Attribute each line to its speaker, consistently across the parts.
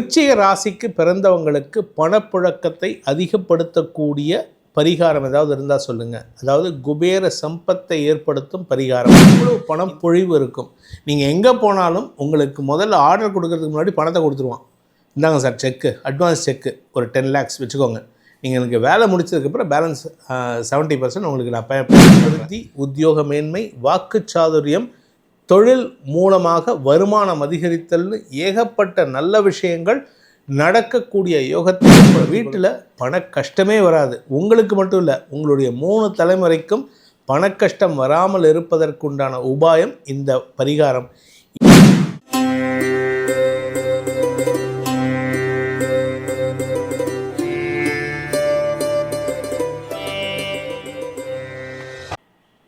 Speaker 1: விருச்சிக ராசிக்கு பிறந்தவங்களுக்கு பணப்புழக்கத்தை அதிகப்படுத்தக்கூடிய பரிகாரம் ஏதாவது இருந்தால் சொல்லுங்கள் அதாவது குபேர சம்பத்தை ஏற்படுத்தும் பரிகாரம். இவ்வளவு பணம் பொழிவு இருக்கும். நீங்கள் எங்கே போனாலும் உங்களுக்கு முதல்ல ஆர்டர் கொடுக்கறதுக்கு முன்னாடி பணத்தை கொடுத்துருவான். இந்தாங்க சார் செக்கு அட்வான்ஸ் செக்கு ஒரு டென் லேக்ஸ் வச்சுக்கோங்க. நீங்கள் எனக்கு வேலை முடிச்சதுக்கப்புறம் பேலன்ஸ் செவன்ட்டி பர்சன்ட் உங்களுக்கு நான் பயன்படுத்தி உத்தியோக மேன்மை வாக்குச்சாதுரியம் தொழில் மூலமாக வருமானம் அதிகரித்தல்னு ஏகப்பட்ட நல்ல விஷயங்கள் நடக்கக்கூடிய யோகத்தில் வீட்டில் பண கஷ்டமே வராது. உங்களுக்கு மட்டும் இல்லை உங்களுடைய மூணு தலைமுறைக்கும் பணக்கஷ்டம் கஷ்டம் வராமல் இருப்பதற்குண்டான உபாயம் இந்த பரிகாரம்.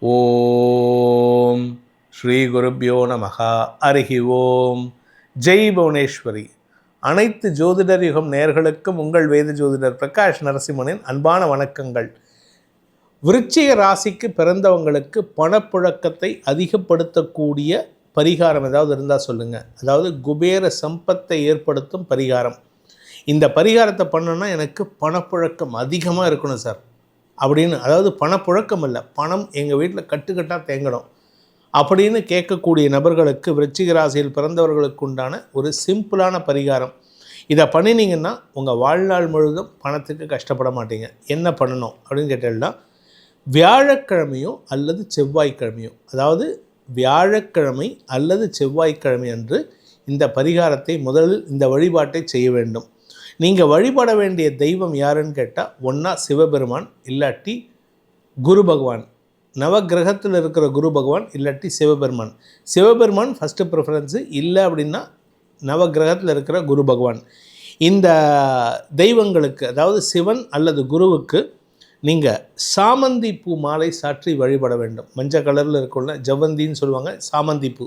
Speaker 1: ஓ ஸ்ரீ குருப்பியோ நமகா அருகி ஓம். ஜெய் புவனேஸ்வரி. அனைத்து ஜோதிடர் யுகம் நேர்களுக்கும் உங்கள் வேத ஜோதிடர் பிரகாஷ் நரசிம்மனின் அன்பான வணக்கங்கள். விருச்சிக ராசிக்கு பிறந்தவங்களுக்கு பணப்புழக்கத்தை அதிகப்படுத்தக்கூடிய பரிகாரம் ஏதாவது இருந்தால் சொல்லுங்கள் அதாவது குபேர சம்பத்தை ஏற்படுத்தும் பரிகாரம். இந்த பரிகாரத்தை பண்ணோன்னா எனக்கு பணப்புழக்கம் அதிகமாக இருக்கணும் சார். அப்படின்னு அதாவது பணப்புழக்கம் இல்லை. பணம் எங்கள் வீட்டில் கட்டுக்கட்டாக தேங்கணும். அப்படின்னு கேட்கக்கூடிய நபர்களுக்கு விருச்சிக ராசியில் பிறந்தவர்களுக்கு உண்டான ஒரு சிம்பிளான பரிகாரம். இதை பண்ணினீங்கன்னா உங்கள் வாழ்நாள் முழுதும் பணத்துக்கு கஷ்டப்பட மாட்டீங்க. என்ன பண்ணணும் அப்படின்னு கேட்டீங்கன்னா வியாழக்கிழமையோ அல்லது செவ்வாய்க்கிழமையோ அதாவது வியாழக்கிழமை அல்லது செவ்வாய்க்கிழமை அன்று இந்த பரிகாரத்தை முதலில் இந்த வழிபாட்டை செய்ய வேண்டும். நீங்கள் வழிபட வேண்டிய தெய்வம் யாருன்னு கேட்டால் ஒன்றா சிவபெருமான் இல்லாட்டி குரு பகவான். நவகிரகத்தில் இருக்கிற குரு பகவான் இல்லாட்டி சிவபெருமான். சிவபெருமான் ஃபஸ்ட்டு ப்ரிஃபரன்ஸு இல்லை அப்படின்னா நவகிரகத்தில் இருக்கிற குரு பகவான். இந்த தெய்வங்களுக்கு அதாவது சிவன் அல்லது குருவுக்கு நீங்கள் சாமந்தி பூ மாலை சாற்றி வழிபட வேண்டும். மஞ்சள் கலரில் இருக்குள்ள ஜவந்தின்னு சொல்லுவாங்க சாமந்தி பூ.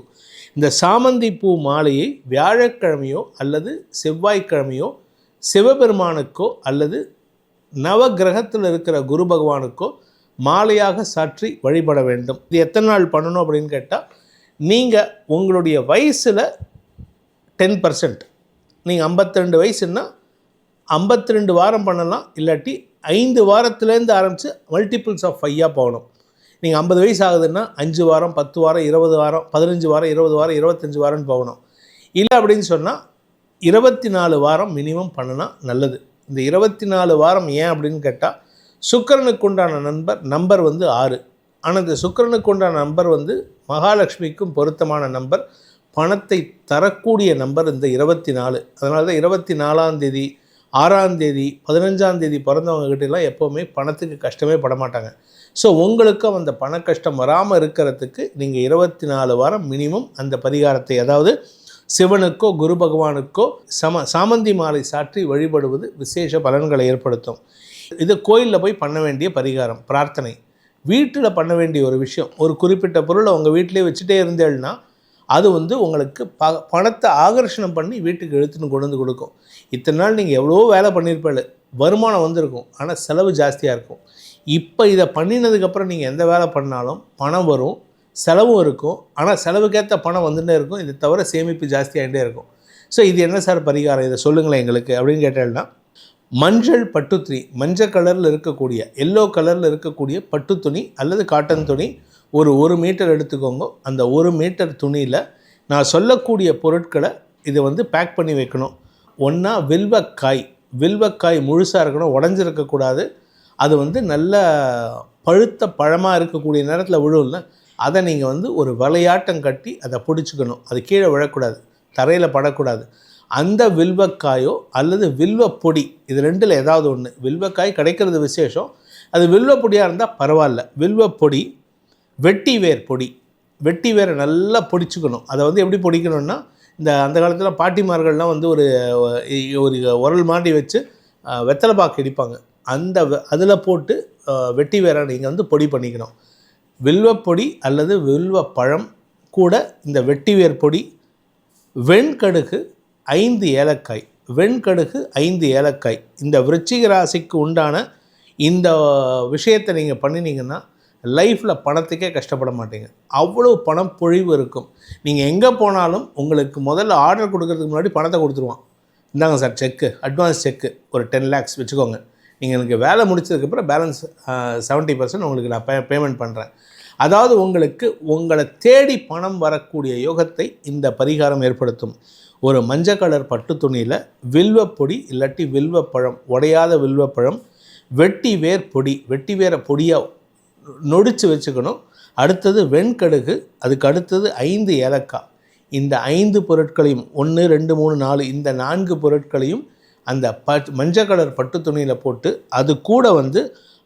Speaker 1: இந்த சாமந்தி பூ மாலையை வியாழக்கிழமையோ அல்லது செவ்வாய்க்கிழமையோ சிவபெருமானுக்கோ அல்லது நவகிரகத்தில் இருக்கிற குரு பகவானுக்கோ மாலையாக சாற்றி வழிபட வேண்டும். இது எத்தனை நாள் பண்ணணும் அப்படின்னு கேட்டால் நீங்கள் உங்களுடைய வயசில் டென் பர்சன்ட் நீங்கள் ஐம்பத்தி ரெண்டு வயசுன்னா ஐம்பத்தி ரெண்டு வாரம் பண்ணலாம் இல்லாட்டி ஐந்து வாரத்துலேருந்து ஆரம்பித்து மல்டிபிள்ஸ் ஆஃப் ஃபையாக போகணும். நீங்கள் ஐம்பது வயசு ஆகுதுன்னா அஞ்சு வாரம் பத்து வாரம் இருபது வாரம் பதினஞ்சு வாரம் இருபது வாரம் இருபத்தஞ்சி வாரம்னு போகணும். இல்லை அப்படின்னு சொன்னால் இருபத்தி நாலு வாரம் மினிமம் பண்ணினா நல்லது. இந்த இருபத்தி நாலு வாரம் ஏன் அப்படின்னு கேட்டால் சுக்கரனுக்கு உண்டான நண்பர் நம்பர் வந்து ஆறு. ஆனால் இந்த சுக்கரனுக்கு உண்டான நம்பர் வந்து மகாலட்சுமிக்கும் பொருத்தமான நம்பர். பணத்தை தரக்கூடிய நம்பர் இந்த இருபத்தி நாலு அதனால தான் இருபத்தி நாலாம் தேதி ஆறாம் தேதி பதினஞ்சாம் தேதி பிறந்தவங்ககிட்டலாம் எப்போவுமே பணத்துக்கு கஷ்டமே பட மாட்டாங்க. ஸோ உங்களுக்கும் அந்த பண கஷ்டம் வராமல் இருக்கிறதுக்கு நீங்கள் இருபத்தி நாலு வாரம் மினிமம் அந்த பரிகாரத்தை அதாவது சிவனுக்கோ குரு பகவானுக்கோ சம சாமந்தி மாலை சாற்றி வழிபடுவது விசேஷ பலன்களை ஏற்படுத்தும். இது கோயிலில் போய் பண்ண வேண்டிய பரிகாரம் பிரார்த்தனை. வீட்டில் பண்ண வேண்டிய ஒரு விஷயம். ஒரு குறிப்பிட்ட பொருளை உங்கள் வீட்டிலே வச்சுட்டே இருந்தேன்னா அது வந்து உங்களுக்கு ப பணத்தை ஆகர்ஷணம் பண்ணி வீட்டுக்கு எழுத்துன்னு கொண்டு வந்து கொடுக்கும். இத்தனை நாள் நீங்கள் எவ்வளோ வேலை பண்ணியிருப்பாள் வருமானம் வந்திருக்கும். ஆனால் செலவு ஜாஸ்தியாக இருக்கும். இப்போ இதை பண்ணினதுக்கப்புறம் நீங்கள் எந்த வேலை பண்ணாலும் பணம் வரும் செலவும் இருக்கும். ஆனால் செலவுக்கேற்ற பணம் வந்துட்டே இருக்கும். இதை தவிர சேமிப்பு ஜாஸ்தியாகிட்டே இருக்கும். ஸோ இது என்ன சார் பரிகாரம்? இதை சொல்லுங்களேன் எங்களுக்கு அப்படின்னு கேட்டால்னா மஞ்சள் பட்டுத்துணி மஞ்சள் கலரில் இருக்கக்கூடிய எல்லோ கலரில் இருக்கக்கூடிய பட்டு துணி அல்லது காட்டன் துணி ஒரு ஒரு மீட்டர் எடுத்துக்கோங்க. அந்த ஒரு மீட்டர் துணியில் நான் சொல்லக்கூடிய பொருட்களை இதை வந்து பேக் பண்ணி வைக்கணும். ஒன்றா வில்வக்காய் வில்வக்காய் முழுசாக இருக்கணும் உடஞ்சிருக்கக்கூடாது அது வந்து நல்ல பழுத்த பழமாக இருக்கக்கூடிய நேரத்தில் விழுவில் அதை நீங்கள் வந்து ஒரு விளையாட்டம் கட்டி அதை பிடிச்சிக்கணும். அது கீழே விழக்கூடாது. தரையில் படக்கூடாது. அந்த வில்வக்காயோ அல்லது வில்வ பொடி இது ரெண்டில் ஏதாவது ஒன்று வில்வக்காய் கிடைக்கிறது விசேஷம் அது வில்வ பொடியாக இருந்தால் பரவாயில்ல. வில்வ பொடி வெட்டி வேர் பொடி வெட்டி வேரை நல்லா பொடிச்சுக்கணும். அதை வந்து எப்படி பொடிக்கணும்னா இந்த அந்த காலத்தில் பாட்டிமார்கள்லாம் வந்து ஒரு ஒரு உரல் மாட்டி வச்சு வெத்தலை பாக்கு இடிப்பாங்க. அந்த அதில் போட்டு வெட்டி வேரை நீங்கள் வந்து பொடி பண்ணிக்கணும். வில்வப்பொடி அல்லது வில்வ பழம் கூட இந்த வெட்டி வேர் பொடி வெண்கடுகு ஐந்து ஏலக்காய் வெண்கடுகு ஐந்து ஏலக்காய். இந்த விருச்சிக ராசிக்கு உண்டான இந்த விஷயத்தை நீங்கள் பண்ணினீங்கன்னா லைஃப்பில் பணத்துக்கே கஷ்டப்பட மாட்டீங்க. அவ்வளோ பணம் பொழிவு இருக்கும். நீங்கள் எங்கே போனாலும் உங்களுக்கு முதல்ல ஆர்டர் கொடுக்கறதுக்கு முன்னாடி பணத்தை கொடுத்துருவான். இந்தாங்க சார் செக்கு அட்வான்ஸ் செக்கு ஒரு டென் லேக்ஸ் வச்சுக்கோங்க. நீங்கள் எனக்கு வேலை முடிச்சதுக்கப்புறம் பேலன்ஸ் செவன்ட்டி பர்சன்ட் உங்களுக்கு நான் பே பேமெண்ட் பண்ணுறேன் அதாவது உங்களுக்கு உங்களை தேடி பணம் வரக்கூடிய யோகத்தை இந்த பரிகாரம் ஏற்படுத்தும். ஒரு மஞ்சள் கலர் பட்டு துணியில் வில்வப்பொடி இல்லாட்டி வில்வப்பழம் உடையாத வில்வப்பழம் வெட்டி வேர் பொடி வெட்டி வேரை பொடியாக நொடித்து வச்சுக்கணும். அடுத்தது வெண்கடுகு அதுக்கு அடுத்தது ஐந்து ஏலக்காய். இந்த ஐந்து பொருட்களையும் ஒன்று ரெண்டு மூணு நாலு இந்த நான்கு பொருட்களையும் அந்த ப மஞ்சள் கலர் பட்டு துணியில் போட்டு அது கூட வந்து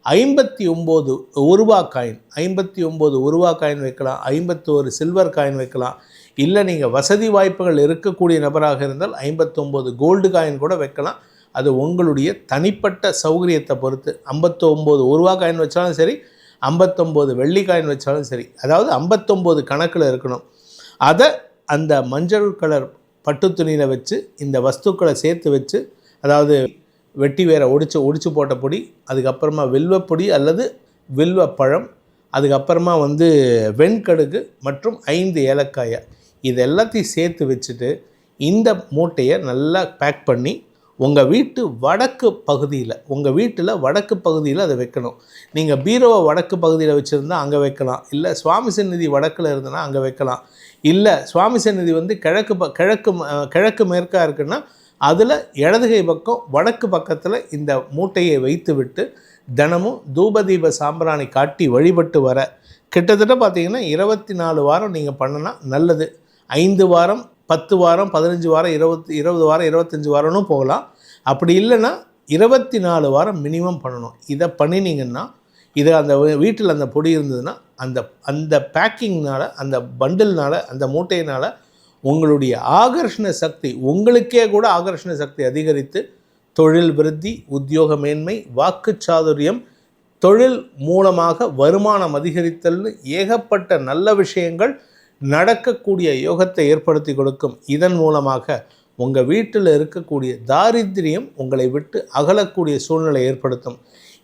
Speaker 1: ஐம்பத்தி ஒம்பது உருவா காயின் ஐம்பத்தி ஒம்பது உருவா காயின் வைக்கலாம் ஐம்பத்தோரு சில்வர் காயின் வைக்கலாம். இல்லை நீங்கள் வசதி வாய்ப்புகள் இருக்கக்கூடிய நபராக இருந்தால் ஐம்பத்தொம்போது கோல்டு காயின் கூட வைக்கலாம். அது உங்களுடைய தனிப்பட்ட சௌகரியத்தை பொறுத்து. ஐம்பத்தொம்போது உருவா காயின் வச்சாலும் சரி ஐம்பத்தொம்போது வெள்ளி காயின் வச்சாலும் சரி. அதாவது ஐம்பத்தொம்போது கணக்கில் இருக்கணும். அதை அந்த மஞ்சள் கலர் பட்டு துணியில் வச்சு இந்த வஸ்துக்களை சேர்த்து வச்சு அதாவது வெட்டி வேற ஒடிச்சு ஒடிச்சு போட்ட பொடி அதுக்கப்புறமா வெல்வப்பொடி அல்லது வெல்வப்பழம் அதுக்கப்புறமா வந்து வெண்கடுகு மற்றும் ஐந்து ஏலக்காயை. இது எல்லாத்தையும் சேர்த்து வச்சுட்டு இந்த மூட்டையை நல்லா பேக் பண்ணி உங்கள் வீட்டு வடக்கு பகுதியில் உங்கள் வீட்டில் வடக்கு பகுதியில் அதை வைக்கணும். நீங்கள் பீரோவை வடக்கு பகுதியில் வச்சுருந்தா அங்கே வைக்கலாம். இல்லை சுவாமி சந்நிதி வடக்கில் இருந்தனா அங்கே வைக்கலாம். இல்லை சுவாமி சந்நிதி வந்து கிழக்கு ப கிழக்கு கிழக்கு மேற்காக இருக்குன்னா அதில் இடதுகை பக்கம் வடக்கு பக்கத்தில் இந்த மூட்டையை வைத்துவிட்டு தினமும் தூபதீப சாம்பிராணி காட்டி வழிபட்டு வர. கிட்டத்தட்ட பார்த்திங்கன்னா இருபத்தி நாலு வாரம் நீங்கள் பண்ணனா நல்லது. ஐந்து வாரம் பத்து வாரம் பதினஞ்சு வாரம் இருபத்தி இருபது வாரம் இருபத்தஞ்சி வாரம்னு போகலாம். அப்படி இல்லைன்னா இருபத்தி நாலு வாரம் மினிமம் பண்ணணும். இதை பண்ணினீங்கன்னா இதை அந்த வீட்டில் அந்த பொடி இருந்ததுன்னா அந்த அந்த பேக்கிங்னால் அந்த பண்டில்னால் அந்த மூட்டையினால் உங்களுடைய ஆகர்ஷண சக்தி உங்களுக்கே கூட ஆகர்ஷண சக்தி அதிகரித்து தொழில் விருத்தி உத்தியோக மேன்மை வாக்கு சாதுரியம் தொழில் மூலமாக வருமானம் அதிகரித்தல்னு ஏகப்பட்ட நல்ல விஷயங்கள் நடக்கக்கூடிய யோகத்தை ஏற்படுத்தி கொடுக்கும். இதன் மூலமாக உங்கள் வீட்டில் இருக்கக்கூடிய தாரித்திரியம் உங்களை விட்டு அகலக்கூடிய சூழ்நிலை ஏற்படுத்தும்.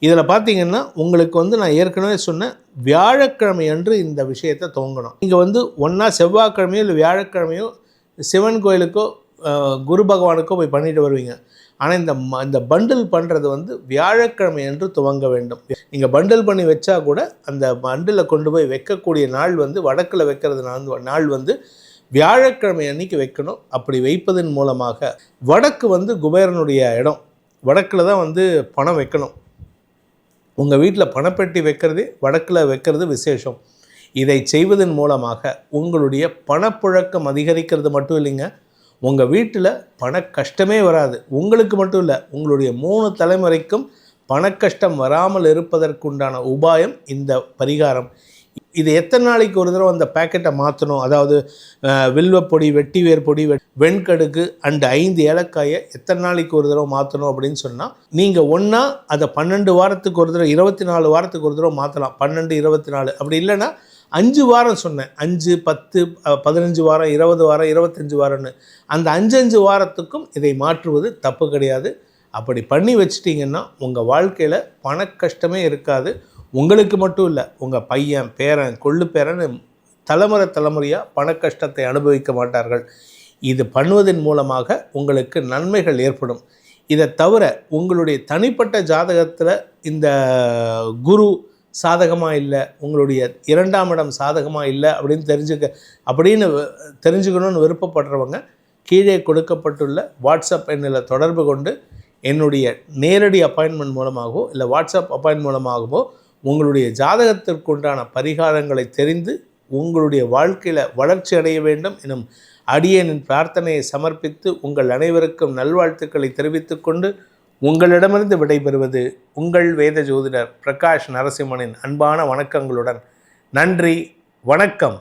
Speaker 1: இதில் பார்த்தீங்கன்னா உங்களுக்கு வந்து நான் ஏற்கனவே சொன்னேன் வியாழக்கிழமை அன்று இந்த விஷயத்தை துவங்கணும். நீங்கள் வந்து ஒன்றா செவ்வாய்க்கிழமையோ இல்லை வியாழக்கிழமையோ சிவன் கோயிலுக்கோ குரு பகவானுக்கோ போய் பண்ணிட்டு வருவீங்க. ஆனால் இந்த ம இந்த பண்டில் பண்ணுறது வந்து வியாழக்கிழமை என்று துவங்க வேண்டும். நீங்கள் பண்டில் பண்ணி வச்சா கூட அந்த பண்டில் கொண்டு போய் வைக்கக்கூடிய நாள் வந்து வடக்கில் வைக்கிறது நாள் வந்து வியாழக்கிழமை அன்னைக்கு வைக்கணும். அப்படி வைப்பதன் மூலமாக வடக்கு வந்து குபேரனுடைய இடம். வடக்கில் தான் வந்து பணம் வைக்கணும். உங்கள் வீட்டில் பணப்பெட்டி வைக்கிறது வடக்கில் வைக்கிறது விசேஷம். இதை செய்வதன் மூலமாக உங்களுடைய பணப்புழக்கம் அதிகரிக்கிறது மட்டும் இல்லைங்க. உங்கள் வீட்டில் பண கஷ்டமே வராது. உங்களுக்கு மட்டும் இல்லை உங்களுடைய மூணு தலைமுறைக்கும் பண கஷ்டம் வராமல் இருப்பதற்குண்டான உபாயம் இந்த பரிகாரம். இது எத்தனை நாளைக்கு ஒரு தடவை அந்த பேக்கெட்டை மாற்றணும் அதாவது வில்வப்பொடி வெட்டி வேர் பொடி வெண்கடுக்கு அண்டு ஐந்து ஏலக்காயை எத்தனை நாளைக்கு ஒரு தடவை மாற்றணும் அப்படின்னு சொன்னால் நீங்கள் ஒன்றா அதை பன்னெண்டு வாரத்துக்கு ஒரு தடவை இருபத்தி நாலு வாரத்துக்கு ஒரு தடவை மாற்றலாம் பன்னெண்டு இருபத்தி நாலு. அப்படி இல்லைன்னா அஞ்சு வாரம் சொன்னேன். அஞ்சு பத்து பதினஞ்சு வாரம் இருபது வாரம் இருபத்தஞ்சி வாரம்னு. அந்த அஞ்சஞ்சு வாரத்துக்கும் இதை மாற்றுவது தப்பு கிடையாது. அப்படி பண்ணி வச்சிட்டிங்கன்னா உங்கள் வாழ்க்கையில் பண கஷ்டமே இருக்காது. உங்களுக்கு மட்டும் இல்லை உங்கள் பையன் பேரன் கொள்ளு பேரன் தலைமுறை தலைமுறையாக பண கஷ்டத்தை அனுபவிக்க மாட்டார்கள். இது பண்ணுவதன் மூலமாக உங்களுக்கு நன்மைகள் ஏற்படும். இதை தவிர உங்களுடைய தனிப்பட்ட ஜாதகத்தில் இந்த குரு சாதகமாக இல்லை உங்களுடைய இரண்டாம் இடம் சாதகமாக இல்லை அப்படின்னு தெரிஞ்சுக்க அப்படின்னு தெரிஞ்சுக்கணும்னு விருப்பப்படுறவங்க கீழே கொடுக்கப்பட்டுள்ள வாட்ஸ்அப் எண்ணில் தொடர்பு கொண்டு என்னுடைய நேரடி அப்பாயின்மெண்ட் மூலமாகவோ இல்லை வாட்ஸ்அப் அப்பாயின்ட் மூலமாகவோ உங்களுடைய ஜாதகத்திற்குண்டான பரிகாரங்களை தெரிந்து உங்களுடைய வாழ்க்கையில் வளர்ச்சி அடைய வேண்டும் எனும் அடியனின் பிரார்த்தனையை சமர்ப்பித்து உங்கள் அனைவருக்கும் நல்வாழ்த்துக்களை தெரிவித்துக்கொண்டு உங்களிடமிருந்து விடைபெறுவது உங்கள் வேத ஜோதிடர் பிரகாஷ் நரசிம்மனின் அன்பான வணக்கங்களுடன். நன்றி வணக்கம்.